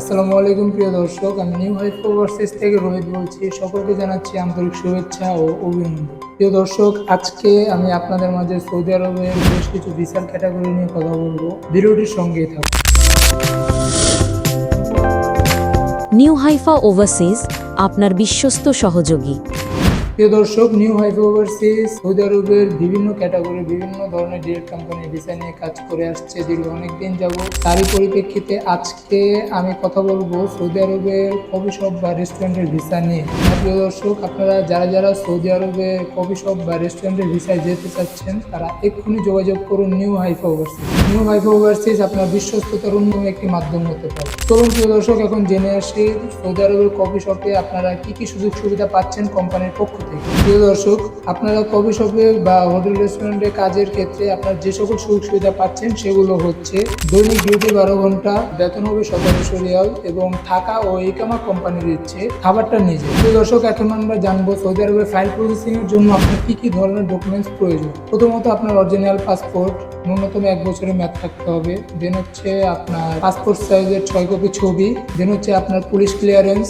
আসসালামু আলাইকুম, প্রিয় দর্শক। আমি নিউ হাইফ ওভারসিস থেকে রোহিত বলছি। সকলকে জানাচ্ছি আন্তরিক শুভেচ্ছা ও অভিনন্দন। প্রিয় দর্শক, আজকে আমি আপনাদের মাঝে সৌদি আরবের বেশ কিছু ভিসার ক্যাটাগরি নিয়ে কথা বলব। ভিডিওটির সঙ্গে থাকুন। নিউ হাইফা ওভারসিজ আপনার বিশ্বস্ত সহযোগী। প্রিয় দর্শক নিউ হাইফ ওভারসিজ সৌদি আরবের বিভিন্ন ক্যাটাগরি বিভিন্ন ধরনের ডিরেক্ট কোম্পানি ভিসা নিয়ে কাজ করে আসছে দীর্ঘ অনেক দিন যাব তারই পরিপ্রেক্ষিতে আজকে আমি কথা বলব সৌদি আরবের কফি শপ বা রেস্টুরেন্টের ভিসা নিয়ে। হ্যাঁ, প্রিয় দর্শক আপনারা যারা যারা সৌদি আরবে কফি শপ বা রেস্টুরেন্টের ভিসায় যেতে চাচ্ছেন তারা এক্ষুনি যোগাযোগ করুন New Haifa Overseas New Haifa Overseas আপনার বিশ্বস্ততার অন্যতম একটি মাধ্যম হতে পারে। চলুন প্রিয় দর্শক এখন জেনে আসি সৌদি আরবের কফি শপে আপনারা কি কি সুযোগ সুবিধা পাচ্ছেন কোম্পানির পক্ষ থেকে প্রিয় দর্শক, আপনারা কফি শপে বা হোটেল রেস্টুরেন্টে কাজের ক্ষেত্রে আপনার যে সকল সুযোগ সুবিধা পাচ্ছেন সেগুলো হচ্ছে দৈনিক ডিউটি বারো ঘণ্টা, বেতন হবে সতেরোশো রিয়াল এবং থাকা ও ইকামা কোম্পানি দিচ্ছে খাবারটা নিজে। প্রিয় দর্শক, এখন আমরা জানব সৌদি আরবের ফাইল প্রসেসিং এর জন্য আপনার কি কি ধরনের ডকুমেন্টস প্রয়োজন? প্রথমত আপনার অরিজিনাল পাসপোর্ট ন্যূনতম এক বছরের ম্যাথ থাকতে হবে দেন হচ্ছে আপনার পাসপোর্ট সাইজের ছয় কপি ছবি দেন হচ্ছে আপনার পুলিশ ক্লিয়ারেন্স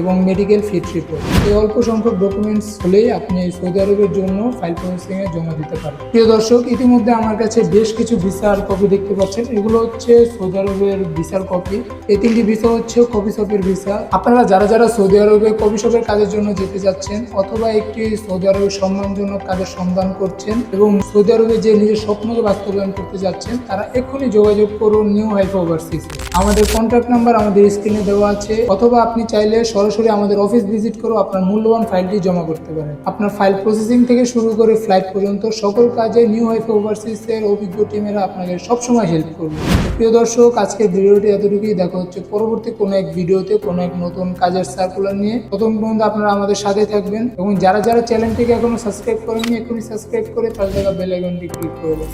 এবং মেডিকেল ফিট রিপোর্ট এই অল্প সংখ্যক ডকুমেন্টস হলেই আপনি সৌদি আরবের জন্য ফাইল প্রসেসিং এ জমা দিতে পারেন প্রিয় দর্শক, ইতিমধ্যে আমার কাছে বেশ কিছু ভিসার কপি দেখতে পাচ্ছেন। এগুলো হচ্ছে সৌদি আরবের ভিসার কপি এই তিনটি ভিসা হচ্ছে কফি শপের ভিসা আপনারা যারা যারা সৌদি আরবে কফি শপের কাজের জন্য যেতে যাচ্ছেন অথবা একটি সৌদি আরবের সম্মানজনক কাজের সন্ধান করছেন এবং সৌদি আরবে যে নিজের স্বপ্নকে বাস্তবায়ন করতে যাচ্ছেন, তারা এক্ষুনি যোগাযোগ করুন নিউ হাইফা ওভারসিজ আমাদের কন্ট্যাক্ট নাম্বার আমাদের স্ক্রিনে দেওয়া আছে। অথবা আপনি চাইলে সরাসরি আমাদের অফিস ভিজিট করেও আপনার মূল্যবান ফাইলটি জমা করতে পারেন। আপনার ফাইল প্রসেসিং থেকে শুরু করে ফ্লাইট পর্যন্ত সকল কাজে নিউ হাইফা ওভারসিজ এর অভিজ্ঞ টিমেরা আপনাকে সবসময় হেল্প করবে। প্রিয় দর্শক, আজকের ভিডিওটি এতটুকুই। দেখা হচ্ছে পরবর্তী কোনো এক ভিডিওতে, কোনো এক নতুন কাজের সার্কুলার নিয়ে। প্রথম পর্যন্ত আপনারা আমাদের সাথে থাকবেন এবং যারা যারা চ্যানেলটিকে এখনও সাবস্ক্রাইব করেননি, এখনই সাবস্ক্রাইব করে পাশে থাকা বেল আইকনটি ক্লিক করবেন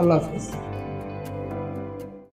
আল্লাহ হাফিজ।